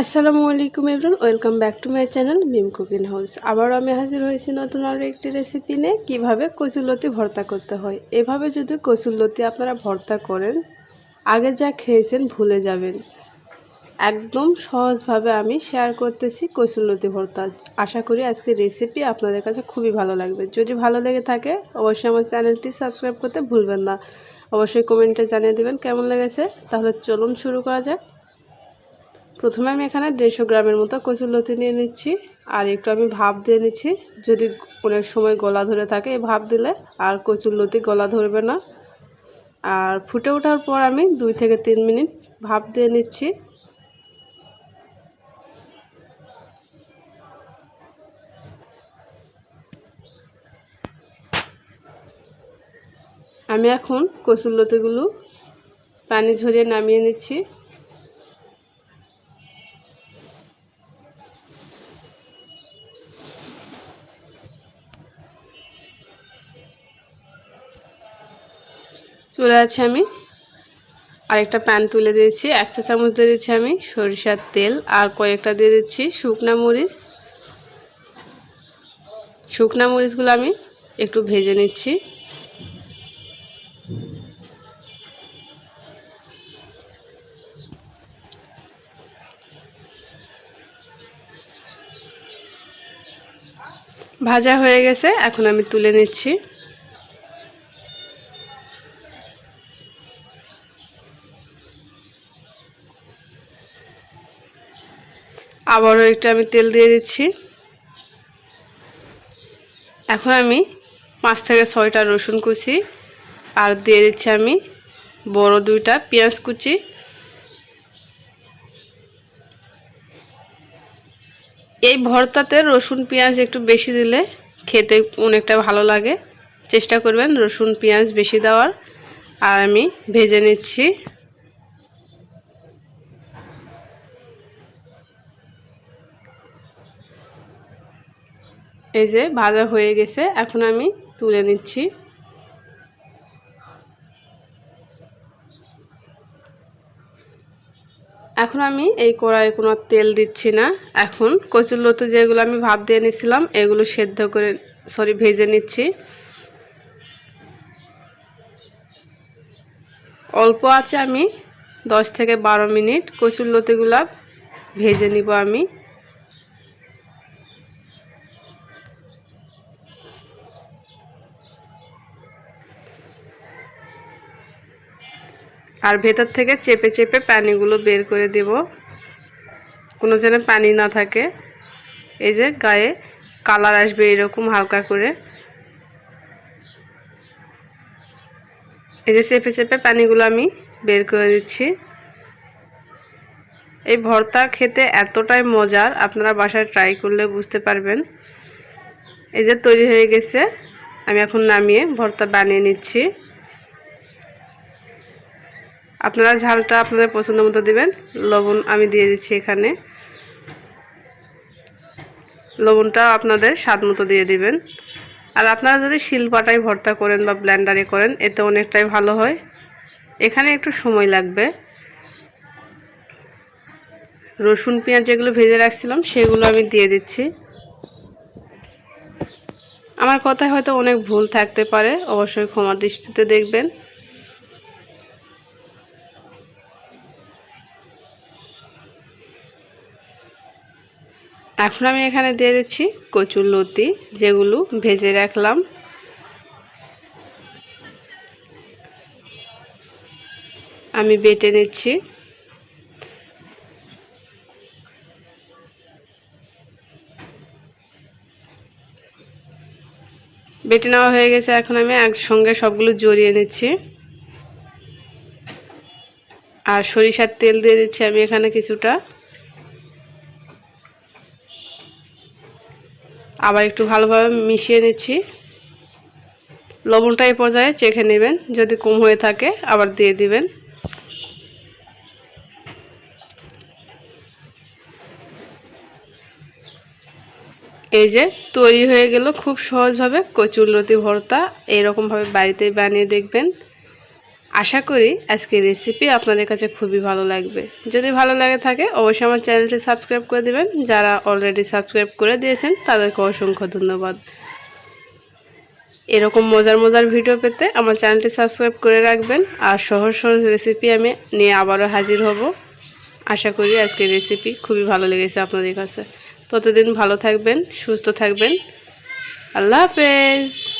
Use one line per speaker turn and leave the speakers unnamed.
আসসালামু আলাইকুম everyone, welcome back to my channel Mim cooking house. আবারও আমি হাজির হয়েছি নতুন আরও একটি রেসিপি নিয়ে, কীভাবে কচুরলতি ভর্তা করতে হয়। এভাবে যদি কচুরলতি আপনারা ভর্তা করেন, আগে যা খেয়েছেন ভুলে যাবেন। একদম সহজভাবে আমি শেয়ার করতেছি কচুরলতি ভর্তা। আশা করি আজকে রেসিপি আপনাদের কাছে খুবই ভালো লাগবে। যদি ভালো লেগে থাকে, অবশ্যই আমার চ্যানেলটি সাবস্ক্রাইব করতে ভুলবেন না। অবশ্যই কমেন্টে জানিয়ে দেবেন কেমন লেগেছে। তাহলে চলুন শুরু করা যাক। প্রথমে আমি এখানে দেড়শো গ্রামের মতো কচুরলতি নিয়ে নিচ্ছি, আর একটু আমি ভাপ দিয়ে নিচ্ছি। যদি অনেক সময় গলা ধরে থাকে, এই ভাপ দিলে আর কচুরলতি গলা ধরবে না। আর ফুটে ওঠার পর আমি দুই থেকে তিন মিনিট ভাপ দিয়ে নিচ্ছি। আমি এখন কচুরলতিগুলো পানি ঝরিয়ে নামিয়ে নিচ্ছি। চলে আছে আমি। আরেকটা প্যান তুলে দিয়েছি, এক চা চামচ দিয়ে দিচ্ছি আমি সরিষার তেল, আর কয়েকটা দিয়ে দিচ্ছি শুকনা মরিচ। শুকনা মরিচগুলো আমি একটু ভেজে নিচ্ছি। ভাজা হয়ে গেছে, এখন আমি তুলে নিচ্ছি। আবারও একটু আমি তেল দিয়ে দিচ্ছি। এখন আমি পাঁচ থেকে ছয়টা রসুন কুচি আর দিয়ে দিচ্ছি আমি বড় দুইটা পেঁয়াজ কুচি। এই ভর্তাতে রসুন পেঁয়াজ একটু বেশি দিলে খেতে অনেকটা ভালো লাগে। চেষ্টা করবেন রসুন পেঁয়াজ বেশি দেওয়ার। আর আমি ভেজে নিচ্ছি। এই যে ভাজা হয়ে গেছে, এখন আমি তুলে নিচ্ছি। এখন আমি এই কড়াইয়ে কোনো তেল দিচ্ছি না। এখন কচুরলতো যেগুলো আমি ভাব দিয়ে নিছিলাম এগুলো সেদ্ধ করে সরি ভেজে নিচ্ছি। অল্প আছে আমি দশ থেকে বারো মিনিট কচুরলতিগুলা ভেজে নিব আমি। আর ভেতর থেকে চেপে চেপে পানিগুলো বের করে দেব। কোনো যেন পানি না থাকে। এই যে গায়ে কালার আসবে এরকম হালকা করে। এই যে চেপে চেপে পানিগুলো আমি বের করে দিচ্ছি। এই ভর্তা খেতে এতটাই মজার, আপনারা বাসায় ট্রাই করলে বুঝতে পারবেন। এই যে তৈরি হয়ে গেছে, আমি এখন নামিয়ে ভর্তা বানিয়ে নিচ্ছি। আপনারা ঝালটা আপনাদের পছন্দ মতো দেবেন। লবণ আমি দিয়ে দিচ্ছি এখানে। লবণটা আপনাদের স্বাদ মতো দিয়ে দিবেন। আর আপনারা যদি শিলপাটায় ভর্তা করেন বা ব্ল্যান্ডারে করেন, এতে অনেকটাই ভালো হয়। এখানে একটু সময় লাগবে। রসুন, পেঁয়াজ যেগুলো ভেজে রাখছিলাম, সেগুলো আমি দিয়ে দিচ্ছি। আমার কথায় হয়তো অনেক ভুল থাকতে পারে, অবশ্যই ক্ষমার দৃষ্টিতে দেখবেন। এখন আমি এখানে দিয়ে দিচ্ছি কচুর লতি, যেগুলো ভেজে রাখলাম। আমি বেটে নিচ্ছি। বেটে নেওয়া হয়ে গেছে, এখন আমি একসঙ্গে সবগুলো জড়িয়ে নিচ্ছি। আর সরিষার তেল দিয়ে দিচ্ছি আমি এখানে কিছুটা। আবার একটু ভালোভাবে মিশিয়ে নিচ্ছি। লবণটা এই পর্যায়ে চেখে নেবেন, যদি কম হয়ে থাকে আবার দিয়ে দিবেন। এই যে তৈরি হয়ে গেল খুব সহজভাবে কচুর লতি ভর্তা, এইরকমভাবে বাড়িতেই বানিয়ে দেখবেন। আশা করি আজকের রেসিপি আপনাদের কাছে খুবই ভালো লাগবে। যদি ভালো লাগে থাকে, অবশ্যই আমার চ্যানেলটি সাবস্ক্রাইব করে দেবেন। যারা অলরেডি সাবস্ক্রাইব করে দিয়েছেন, তাদেরকে অসংখ্য ধন্যবাদ। এরকম মজার মজার ভিডিও পেতে আমার চ্যানেলটি সাবস্ক্রাইব করে রাখবেন। আর সহজ সহজ রেসিপি আমি নিয়ে আবারও হাজির হব। আশা করি আজকের রেসিপি খুবই ভালো লেগেছে আপনাদের কাছে। ততদিন ভালো থাকবেন, সুস্থ থাকবেন। আল্লাহ হাফেজ।